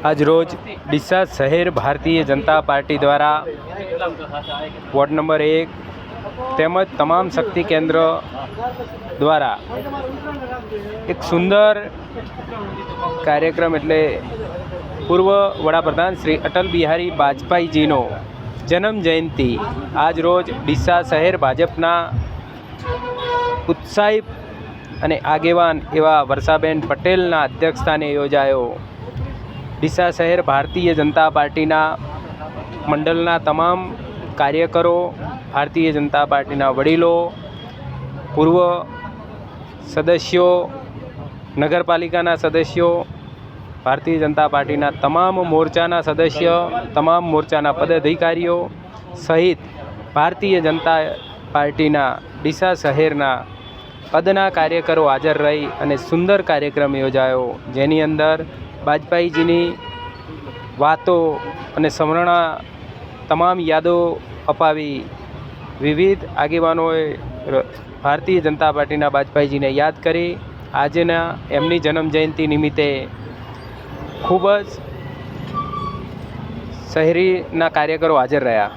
આજ રોજ ડીસા શહેર ભારતીય જનતા પાર્ટી દ્વારા વોર્ડ નંબર એક તેમજ તમામ શક્તિ કેન્દ્ર દ્વારા એક સુંદર કાર્યક્રમ એટલે પૂર્વ વડાપ્રધાન શ્રી અટલ બિહારી વાજપેયીજીનો જન્મ જયંતિ આજ રોજ ડીસા શહેર ભાજપના ઉત્સાહી અને આગેવાન એવા વર્ષાબેન પટેલના અધ્યક્ષસ્થાને યોજાયો. ડીસા શહેર ભારતીય જનતા પાર્ટીના મંડળના તમામ કાર્યકરો, ભારતીય જનતા પાર્ટીના વડીલો, પૂર્વ સદસ્યો, નગરપાલિકાના સદસ્યો, ભારતીય જનતા પાર્ટીના તમામ મોરચાના સદસ્ય, તમામ મોરચાના પદાધિકારીઓ સહિત ભારતીય જનતા પાર્ટીના ડીસા શહેરના પદના કાર્યકરો હાજર રહી અને સુંદર કાર્યક્રમ યોજાયો. જેની અંદર વાજપેયીજીની વાતો અને સ્મરણા તમામ યાદો અપાવી વિવિધ આગેવાનોએ ભારતીય જનતા પાર્ટીના વાજપેયીજીને યાદ કરી. આજેના એમની જન્મ જયંતિ નિમિત્તે ખૂબ જ શહેરીના કાર્યકરો હાજર રહ્યા.